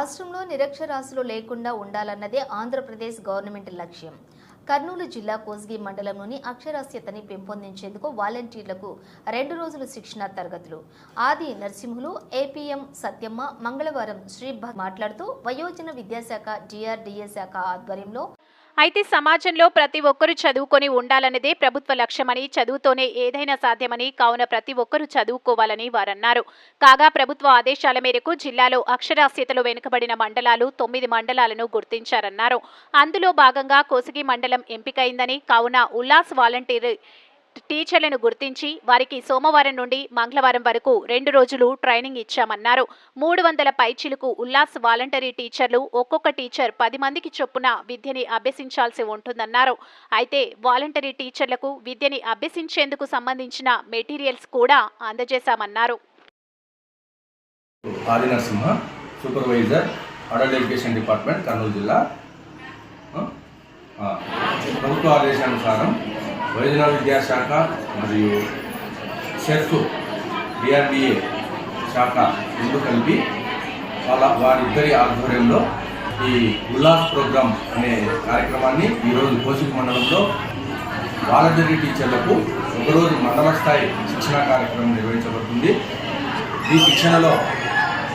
రాష్ట్రంలో నిరక్షరాస్యులు లేకుండా ఉండాలన్నదే ఆంధ్రప్రదేశ్ గవర్నమెంట్ లక్ష్యం. కర్నూలు జిల్లా కోస్గి మండలంలోని అక్షరాస్యతని పెంపొందించేందుకు వాలంటీర్లకు రెండు రోజులు శిక్షణ తరగతులు. ఆది నరసింహులు ఏపీఎం సత్యమ్మ మంగళవారం శ్రీ మాట్లాడుతూ వయోజన విద్యాశాఖ డిఆర్డీఏ శాఖ ఆధ్వర్యంలో అయితే సమాజంలో ప్రతి ఒక్కరూ చదువుకొని ఉండాలన్నదే ప్రభుత్వ లక్ష్యమని చదువుతోనే ఏదైనా సాధ్యమని కావున ప్రతి ఒక్కరూ చదువుకోవాలని వారన్నారు. కాగా ప్రభుత్వ ఆదేశాల మేరకు జిల్లాలో అక్షరాస్యతలో వెనుకబడిన మండలాలు తొమ్మిది మండలాలను గుర్తించారన్నారు. అందులో భాగంగా కోసిగి మండలం ఎంపికైందని కావున ఉల్లాస్ వాలంటీర్ టీచర్లను గుర్తించి వారికి సోమవారం నుండి మంగళవారం వరకు రెండు రోజులు ట్రైనింగ్ ఇచ్చామన్నారు. మూడు వందల పైచిలుకు ఉల్లాస్ వాలంటరీ టీచర్లు ఒక్కొక్క టీచర్ పది మందికి చొప్పున విద్యని అభ్యసించాల్సి ఉంటుందన్నారు. అయితే వాలంటరీ టీచర్లకు విద్యని అభ్యసించేందుకు సంబంధించిన మెటీరియల్స్ కూడా అందజేశామన్నారు. Supervisor adult education department Kurnool జిల్లా. ప్రభుత్వ ఆదేశానుసారం వైద్య విద్యాశాఖ మరియు సెర్ఫ్ డిఆర్డిఏ శాఖ రెండు కలిపి వాళ్ళ వారిద్దరి ఆధ్వర్యంలో ఈ ఉల్లాస్ ప్రోగ్రామ్ అనే కార్యక్రమాన్ని ఈరోజు కోసిక మండలంలో వాలంటరీ టీచర్లకు ఒకరోజు మండల స్థాయి శిక్షణ కార్యక్రమం నిర్వహించబడుతుంది. ఈ శిక్షణలో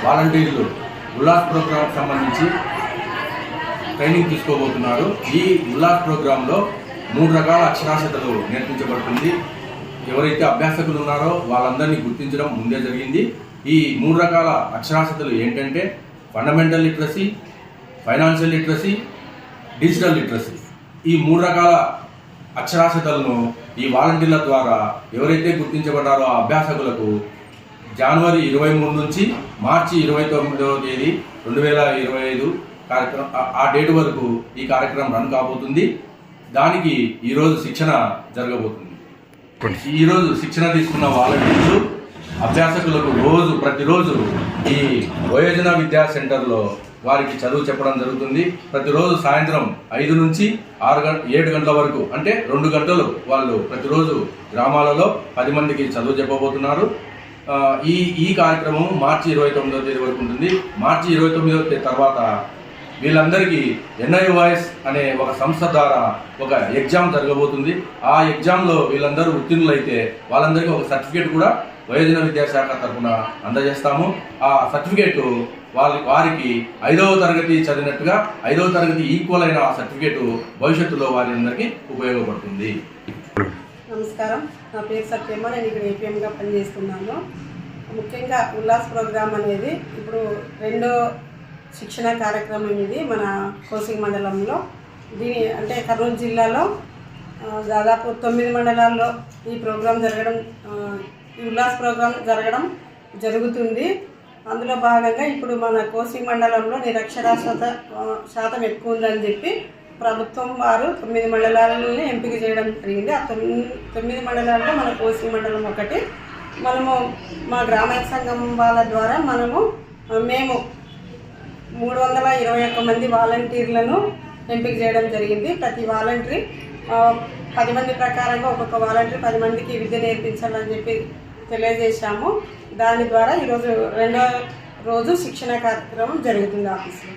వాలంటీర్లు ఉల్లాస్ ప్రోగ్రాంకి సంబంధించి ట్రైనింగ్ తీసుకోబోతున్నారు. ఈ ఉల్లాస్ ప్రోగ్రాంలో మూడు రకాల అక్షరాస్యతలు నేర్పించబడుతుంది. ఎవరైతే అభ్యాసకులు ఉన్నారో వాళ్ళందరినీ గుర్తించడం ముందే జరిగింది. ఈ మూడు రకాల అక్షరాస్యతలు ఏంటంటే fundamental literacy financial literacy digital literacy ఈ మూడు రకాల అక్షరాస్యతలను ఈ వాలంటీర్ల ద్వారా ఎవరైతే గుర్తించబడ్డారో ఆ అభ్యాసకులకు జనవరి ఇరవై మూడు నుంచి మార్చి ఇరవై తొమ్మిదవ తేదీ రెండు వేల ఇరవై ఐదు కార్యక్రమం ఆ- ఆ డేట్ వరకు ఈ కార్యక్రమం రన్ కాబోతుంది. దానికి ఈరోజు శిక్షణ జరగబోతుంది. ఈరోజు శిక్షణ తీసుకున్న వాలంటీర్లు అభ్యాసకులకు రోజు ప్రతిరోజు ఈ వయోజన విద్యా సెంటర్లో వారికి చదువు చెప్పడం జరుగుతుంది. ప్రతిరోజు సాయంత్రం ఐదు నుంచి ఆరు గంట ఏడు గంటల వరకు అంటే రెండు గంటలు వాళ్ళు ప్రతిరోజు గ్రామాలలో పది మందికి చదువు చెప్పబోతున్నారు. ఈ ఈ కార్యక్రమం మార్చి ఇరవై తొమ్మిదవ తేదీ వరకు ఉంటుంది. మార్చి ఇరవై తొమ్మిదవ తేదీ తర్వాత వీళ్ళందరికీ ఎన్ఐ వాయిస్ అనే ఒక సంస్థ ద్వారా ఒక ఎగ్జామ్ జరగబోతుంది. ఆ ఎగ్జామ్లో వీళ్ళందరూ ఉత్తీర్ణులైతే వాళ్ళందరికీ ఒక సర్టిఫికేట్ కూడా వయోజన విద్యాశాఖ తరఫున అందజేస్తాము. ఆ సర్టిఫికేట్ వాళ్ళ వారికి ఐదవ తరగతి చదివినట్టుగా ఐదవ తరగతి ఈక్వల్ అయిన ఆ సర్టిఫికేట్ భవిష్యత్తులో వారి అందరికీ ఉపయోగపడుతుంది. నమస్కారం. నా పేరు సత్యమ్మ. నేను ఇక్కడ ఏపీఎంగా పనిచేస్తున్నాను. ముఖ్యంగా ఉల్లాస్ ప్రోగ్రామ్ అనేది ఇప్పుడు రెండో శిక్షణ కార్యక్రమం ఇది మన కోసింగ్ మండలంలో. దీని అంటే కర్నూలు జిల్లాలో దాదాపు తొమ్మిది మండలాల్లో ఈ ప్రోగ్రాం జరగడం ఈ ఉల్లాస్ ప్రోగ్రాం జరగడం జరుగుతుంది. అందులో భాగంగా ఇప్పుడు మన కోసింగ్ మండలంలో నిరక్షరాస్యత శాతం ఎక్కువ ఉందని చెప్పి ప్రభుత్వం వారు తొమ్మిది మండలాలని ఎంపిక చేయడం జరిగింది. ఆ తొమ్మిది తొమ్మిది మండలాల్లో మన కోసింగ్ మండలం ఒకటి. మనము మా గ్రామీణ సంఘం వాళ్ళ ద్వారా మనము మేము మూడు వందల ఇరవై ఒక్క మంది వాలంటీర్లను ఎంపిక చేయడం జరిగింది. ప్రతి వాలంటీర్ పది మంది ప్రకారంగా ఒక్కొక్క వాలంటీర్ పది మందికి విద్య నేర్పించాలని చెప్పి తెలియజేశాము. దాని ద్వారా ఈరోజు రెండో రోజు శిక్షణ కార్యక్రమం జరుగుతుంది ఆఫీస్లో.